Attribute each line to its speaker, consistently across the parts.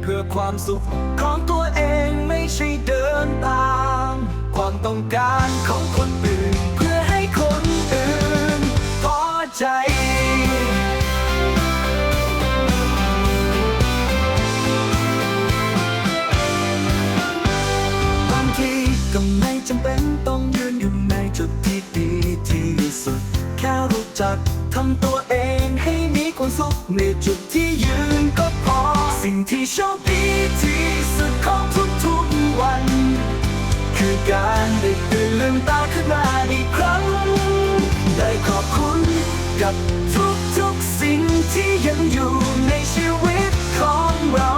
Speaker 1: เพื่อความสุขของตัวเองไม่ใช่เดินตาม ความต้องการของคนอื่น เพื่อให้คนอื่นพอใจบางทีก็ไม่จำเป็นต้องยืนอยู่ในจุดที่ดีที่สุด แค่รู้จักทำตัวเองให้มีความสุขในจุดที่ โชคดีที่สุดของทุกๆวัน คือการได้ตื่นลืมตาขึ้นมาอีกครั้ง ได้ขอบคุณกับทุกๆสิ่งที่ยังอยู่ในชีวิตของเรา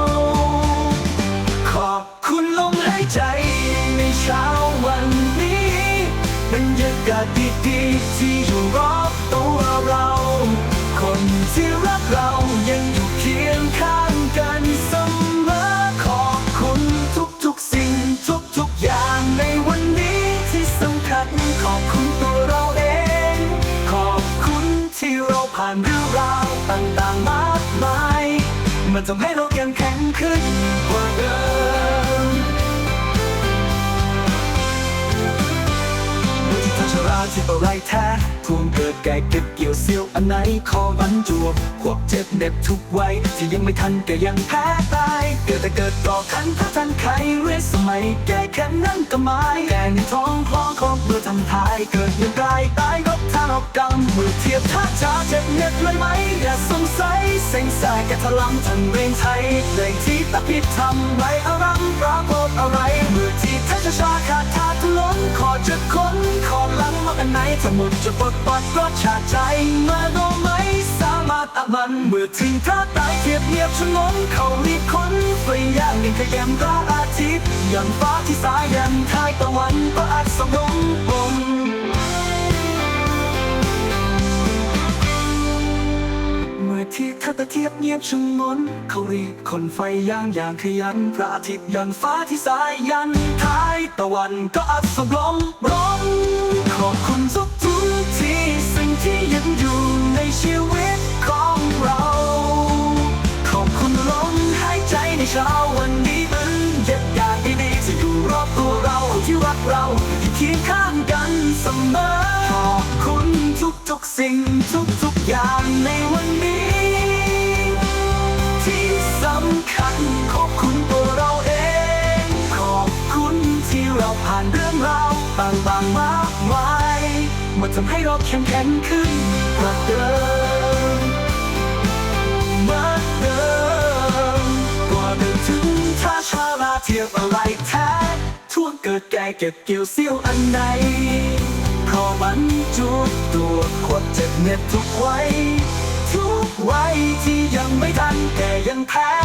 Speaker 1: ขอบคุณลมหายใจในเช้าวันนี้บรรยากาศดีๆที่อยู่รอ ต่างๆมากมาย มันทำให้เราเข้มแข็งขึ้นกว่าเดิมเมื่อที่ทางชราที่อะไรแท้ทวงเกิดแก่เก็บเกี่ยวเสี้ยวอันไหนคอบรรจวบพวกเจ็บเน็บทุกไว้ที่ยังไม่ทันก็ยังแพ้ตาย เกิดแต่เกิดต่อขันถ้าทันใครเรื่อยสมัย แก่แค่นั้นก็หมายแก่ในท้องพร้องครบเมื่อทำทายเกิดย่างไรตายก็ อกกรรมเมื่อเทียบท่าจะเจ็บเน็บเลยไหม อย่าสงสัยเส้นสายแก่ทะลังทันเวงไทยเพลงที่ตะพิดทำไรอารัมปราโมทอะไร มือที่ท่าชาขาดทาทุล้นขอจะค้นขอหลังมาอันไหนทั้งหมดจะปลดปัดรสชาติใจมาโนไม่สามารถอับมันเมื่อถึงท่าตายเทียบเงียบชะงนเขารีบค้นไฟย่างนิ่งขยมพระอาทิตย์ยันฟ้าที่สายยันท้ายตะวัน มื่อที่ท่าตะเทียบเงียบชะงนเขารีบคนไฟย่างอย่างขยัน พระอาทิตย์ยันฟ้าที่สายยันท้ายตะวันก็อัสบลงร้องขอบคุณทุกทุกที่สิ่งที่ยังอยู่ในชีวิตของเรา ขอบคุณลมหายใจในเช้าวันนี้มันเย็บอย่างดีๆที่อยู่รอบตัวเราที่รักเราที่เคียงข้างกันเสมอขอบคุณทุกๆสิ่งทุกๆอย่าง ต่างๆมากมายมันทำให้เราเข้มแข็งขึ้นกว่าเดิมเหมือนเดิมกว่าเดิมถึงถ้าชาลาเทียบอะไรแท้ทั่วเกิดแก่เก็บเกี่ยวเสี้ยวอันไหนเพราะมันจุดตัวขวดเจ็บเน็บทุกไว้ ทุกไว้ที่ยังไม่ทันแต่ยังแพ้